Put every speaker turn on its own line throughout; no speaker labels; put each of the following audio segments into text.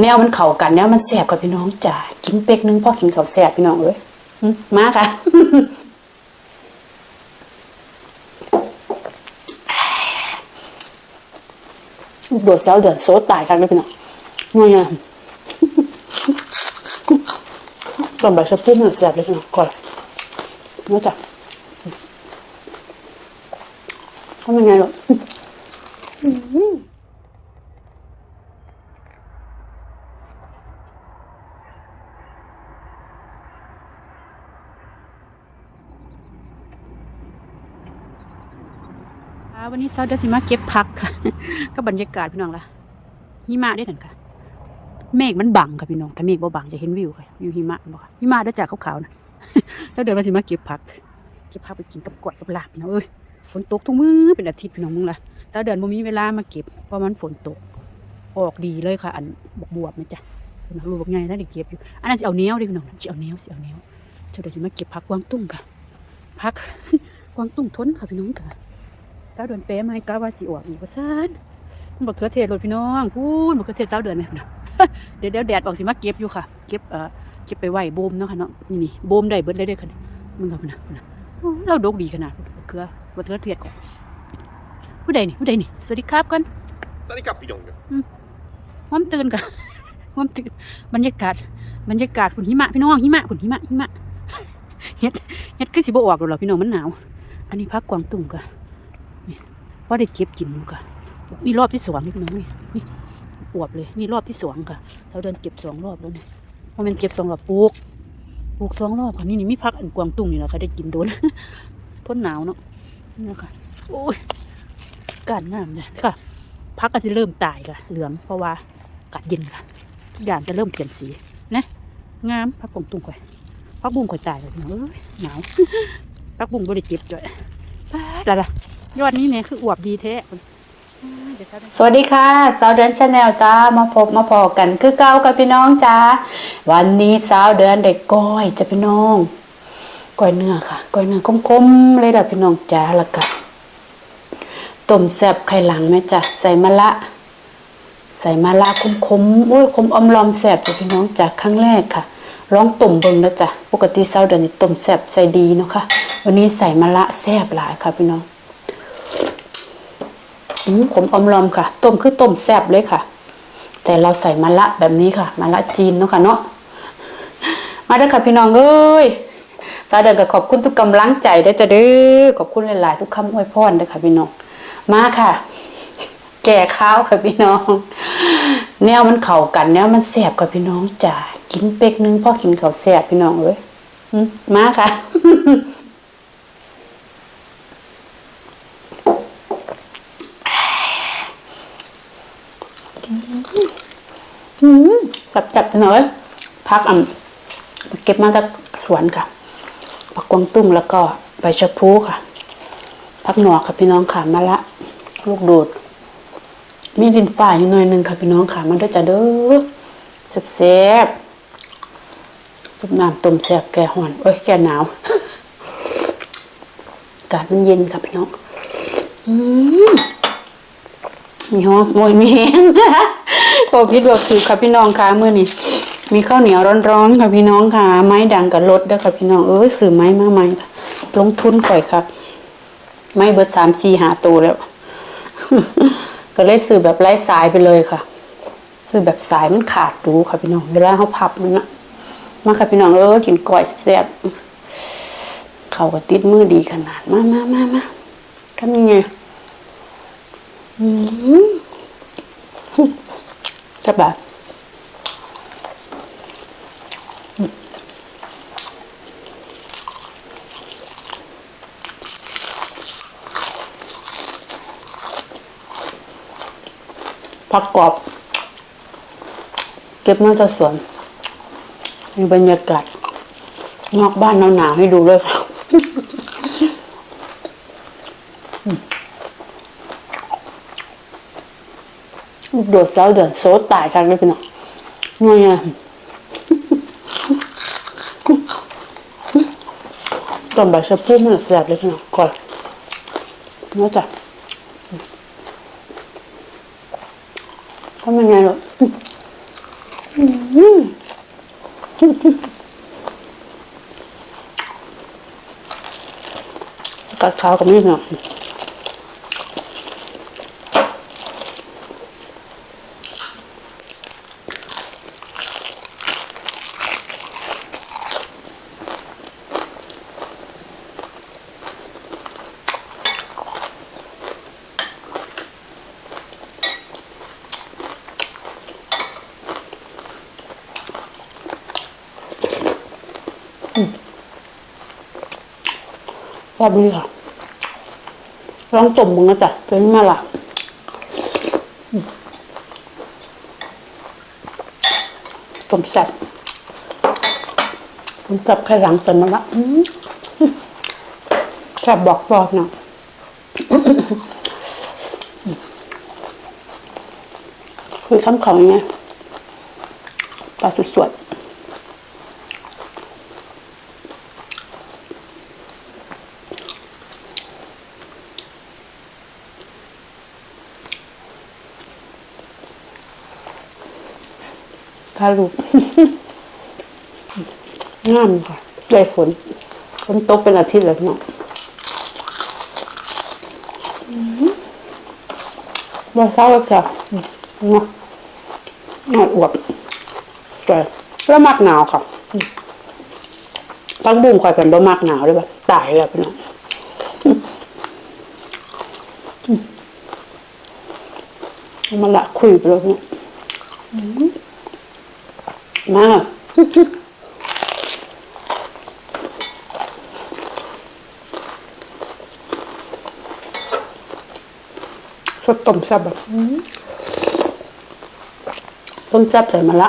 แนวมันเข้ากันแนวมันแสบกับพี่น้องจ้ากินเป็กนึงพ่อกินข้าแสบพี่น้องเอ้ยมาค่ะโดดเสาเดือนโซตายกันเลยพี่น้องนี่ไงก่อนใบชะพูมันแสบเลยพี่น้องก่อนนี่จ้ะทำยังไงหรอ อ่าวันนี้เซาเดสิมาเก็บผักค่ะ ก็บรรยากาศพี่น้องละหิมะได้ถึงค่ะ เมฆมันบังค่ะพี่น้องแต่เมฆบ่บังจะเห็นวิวค่ะวิวหิมะบ่ค่ะหิมะได้จากขาวๆนะเซาเดินมาสิมาเก็บผัก เก็บผักไปกินกับก๋วยกับลาบน้องเอ้ย ฝนตกทุกมื้อเป็นอาทิตย์พี่น้องมึงละเซาเดินบ่มีเวลามาเก็บเพราะมันฝนตก ออกดีเลยค่ะ อันบวบๆนะจ๊ะเป็นรูปไงถ้าได้เก็บอยู่ อันนั้นสิเอาแนวดิพี่น้องสิเอาแนวสิเอาแนวเซาเดินสิมาเก็บผักกวางตุ้งค่ะผักกวางตุ้งทนค่ะพี่น้องค่ะ เจ้าเดือนเป๊ะไหมก้าว่าสิอวกอีกว่าซ่านมันบอกเขือเทศรถพี่น้องพูนบอกเขือเทศเจ้าเดือนไหมพุ่นน่ะเดี๋ยวเดี๋ยวแดดออกสิมาเก็บอยู่ค่ะ เก็บเอ่อเก็บไปไหวโบมเนาะค่ะเนาะนี่นี่โบมได้เบิดเลยเด้อค่ะนี่มึงกับพุ่นน่ะพุ่นน่ะโอ้เราดกดีขนาดบักเขือบักเขือเทศก่อนผู้ใดนี่ผู้ใดนี่สวัสดีครับกัน
สวัสดีครับพี่น้อง
หอมตื่นกันหอมตื่นบรรยากาศบรรยากาศฝุ่นหิมะพี่น้องหิมะฝุ่นหิมะหิมะเฮ็ดเฮ็ดคือสิบ่ออกหรอกเหรอพี่น้องมันหนาว อันนี้พักกวางตุ้งค่ะ พอได้เก็บกินอยู่ค่ะนี่รอบที่สองนี่พี่น้องนี่นี่อวบเลยนี่รอบที่สองค่ะเราเดินเก็บสองรอบแล้วเนี่ยพอมันเก็บสองรอบปลูกปลูกสองรอบค่ะนี่นี่มีพักอันกวางตุ้งนี่แหละคะได้กินโดนพ้นหนาวเนาะนี่นะคะโอ้ยการงามเลยค่ะพักก็จจะเริ่มตายค่ะ เหลืองเพราะว่ากาศเย็นค่ะทุกอย่างจะเริ่มเปลี่ยนสีนะงามพักกวางตุ้งข่อยพักบุ้งข่อยตายเลยพี่น้องเอ้ยหนาวพักบุ้งบ่ได้เก็บด้วยป้าละ ยอดนี้เนี่ยคืออวบดีแท้สวัสดีค่ะสาวเดือนชาแนลจ้ามาพบมาพอกัน คือเก้ากับพี่น้องจ้าวันนี้สาวเดือนเด็กก้อยจะพี่น้องก้อยเนื้อค่ะก้อยเนื้อคมๆเลยล่ะพี่น้องจ้าล้วก็ต้มแซบไข่หลังแม่จ้ะใส่มะละใส่มะละคมๆโอ้ยคมอมลอมแซบจ้ะพี่น้องจากครั้งแรกค่ะลองต้มเบิ่งแล้วจ้ะปกติสาวเดือนนี่ต้มแซบใส่ดีเนาะค่ะ วันนี้ใส่มะละแซบหลายค่ะพี่น้อง ขมอมลอมค่ะ ต้มคือต้มแซ่บเลยค่ะ แต่เราใส่มะละแบบนี้ค่ะมะละจีนเนาะค่ะเนาะมาเด้อค่ะพี่น้องเอ้ยสาเดินก็ขอบคุณทุกกำลังใจเด้จะเด้อขอบคุณหลายๆ ทุกคำอวยพรเด้อค่ะพี่น้องมาค่ะ แก่ข้าวค่ะพี่น้อง แนวมันเข้ากันแนวมันแซ่บกับพี่น้องจ้ากินเป็กนึงพ่อกินข้าวแซ่บพี่น้องเอ้ยมาค่ะ อืมจับจับๆหน่อยพักอ่ำเก็บมาจากสวนค่ะผักกวางตุ้งแล้วก็ใบชะพูค่ะพักหนอกค่ะพี่น้องค่ะมาละลูกโดดมีดินฝ่ายอยู่หน่อยหนึงค่ะพี่น้องค่ะ มันด้วยจะเด้อแซ่บๆจุบน้ำต้มแซ่บแก่ห่อนโอ้ยแก่หนาวอากาศมันเย็นค่ะพี่น้องอืมมีหอมโอ้ยมีแห้ง โอ้พิดบอกถือค่ะพี่น้องค่ะเมื่อนี้มีข้าวเหนียวร้อนๆค่ะพี่น้องค่ะ ไม้ดังกับรถด้อค่ะพี่น้องเอ้ยซื้อไม้มาใหมลงทุนก่อยครับ ไม้เบิดสามสี่หาตัวแล้ว ก็เลยซื้อแบบไร้สายไปเลยค่ะซื้อแบบสายมันขาดดูค่ะพี่น้อง เวลาเขาพับมันนะมาค่ะพี่น้องเออกินก้อยแซ่บเขาก็ติดมือดีขนาดมามามามาทำยังไงจะแบบผักกรอบ เก็บมาจากสวน มีบรรยากาศ นอกบ้านหนาวๆให้ดูเลยค่ะ ลูก โดดเสาเดือนโซตายกันเลยพี่น้องนี่ไงตอนบ่ายชะพูมันแสบเลยพี่น้องก่อนนี่จ้ะทำยังไงหรอกัดขาวกับนี่เนาะ แบบนี้ค่ะลองต้มมึงนะจ๊ะเป็นมาละอืมต้มแซ่บต้มแซ่บไข่หลังเสร็จมาละอืมแซ่บบอกบอกนะคือคำเขาอย่างเงี้ยปลาสดๆ ทาลูกงามค่ะได้ฝนฝนตกเป็นอาทิตย์แล้วเนาะบ่เศร้าแล้วจ้ะอืมเนาะน่าอวบสวยแล้วมักหนาวค่ะอืมปักบุ้งคอยเป็นบ่มักหนาวเลยแบบตายแล้วพี่น้องอืมอืมเอามาละคุยไปแล้วเนี่ยอื มมาสดต้มแซ่บแบบต้มแซ่บใส่มะละ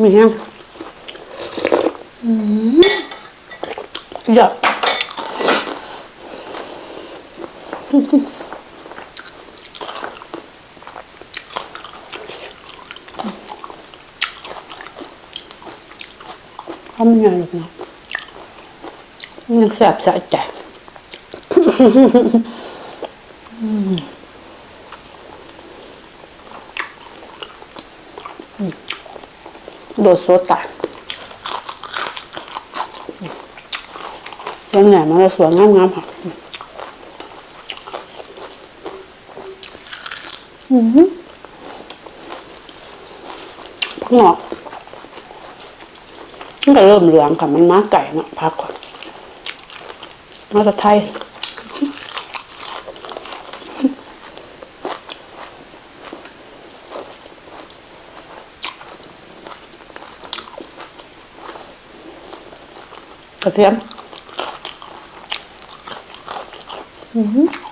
มีแห้งเยอะ ทำยังไงหรอกนะยังแซ่บสะใจโดดโซตาเจ้าไหนมันจะสวยงามๆค่ะอืม พักหงอกมันก็เริ่มเหลืองค่ะ มันม้าไก่เนาะพักก่อนมาจากไทยกระเทียมอือ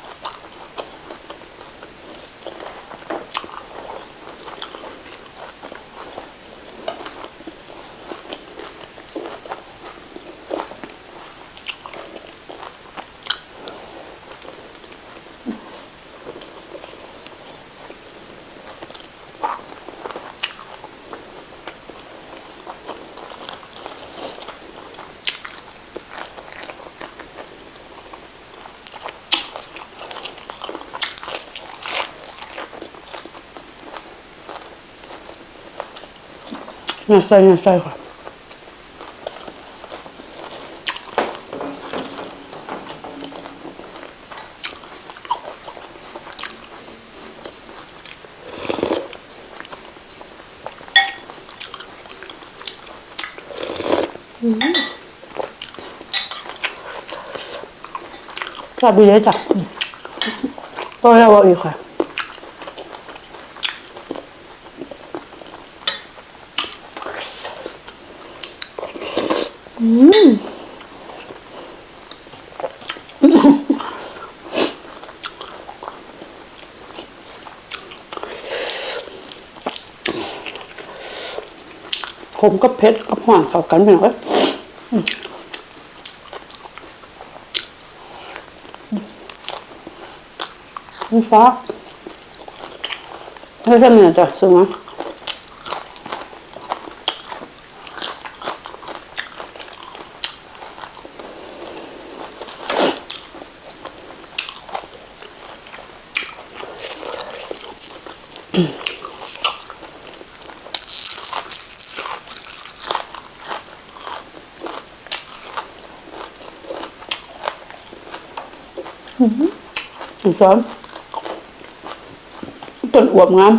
น่าใส่น่าใส่ค่ะชอบดีเลยจ้ะอืมก็แล้วว่าอีกค่ะ ขมกับเผ็ดกับหวานเข้ากันไปหน่อยอืมนี่ฟ้าไม่ใช่ เหนือจ้ะสูงอะอีกซ้อนต้นอวบงาม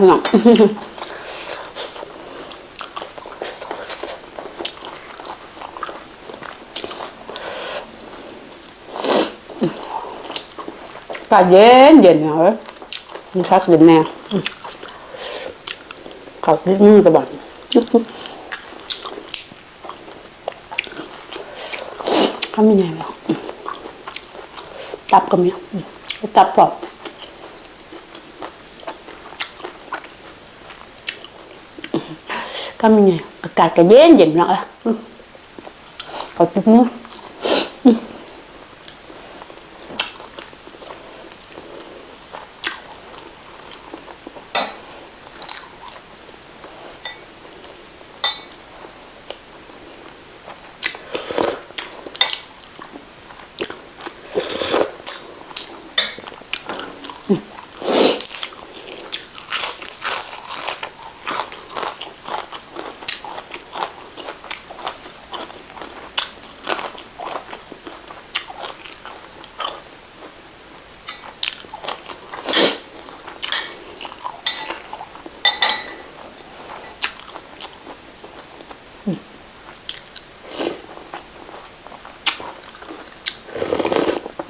เนี่ยหนักกาเย็นเย็นเหรอมันชักเย็นแน่เขาที่มือตะบันก็มีไงหรอกตับก็มีตับปลอด ก็มีไงอากาศก็เย็นเย็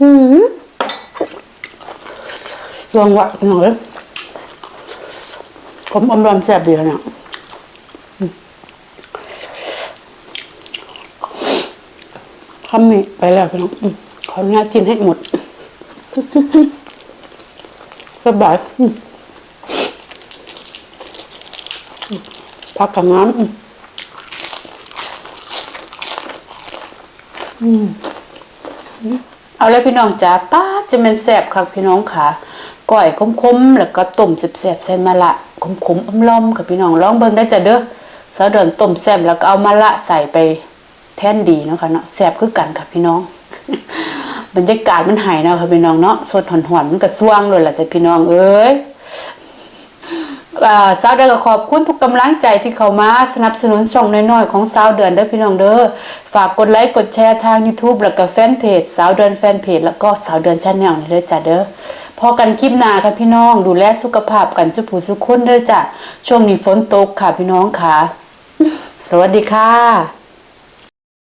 อืมลองวัดหน่อยผมอมรอนแซ่บดีเนี่ยคำนี้ไปแล้วพี่น้องขออนุญาตกินให้หมดสบายพักกับน้ำอืม เอาเลยพี่น้องจ้าป้าจะเป็นแสบครับพี่น้องค่ะก้อยคมๆแล้วก็ต้มแสบๆใส่มะละขมๆอมล้อมค่ะพี่น้องลองเบิ่งได้จ้ะเด้อสาวเดินต้มแสบแล้วก็เอามะละใส่ไปแท่นดีเนาะค่ะเนาะแสบคือกันค่ะพี่น้อง บรรยากาศมันหายเนาะค่ะพี่น้องเนาะสดหอนๆมันก็สว่างเลยล่ะจ้ะพี่น้องเอ้ย สาวเดือนก็ขอบคุณทุกกำลังใจที่เข้ามาสนับสนุนช่องน้อยๆของสาวเดือนเด้อพี่น้องเด้อฝากกดไลค์กดแชร์ทาง YouTube แล้วก็แฟนเพจสาวเดือนแฟนเพจแล้วก็สาวเดือนชาแนลนี่เด้อจ้ะเด้อพอกันคลิปหน้าค่ะพี่น้องดูแลสุขภาพกันสุขผู้สุขคนเด้อจ้ะช่วงนี้ฝนตกค่ะพี่น้องค่ะ สวัสดีค่ะ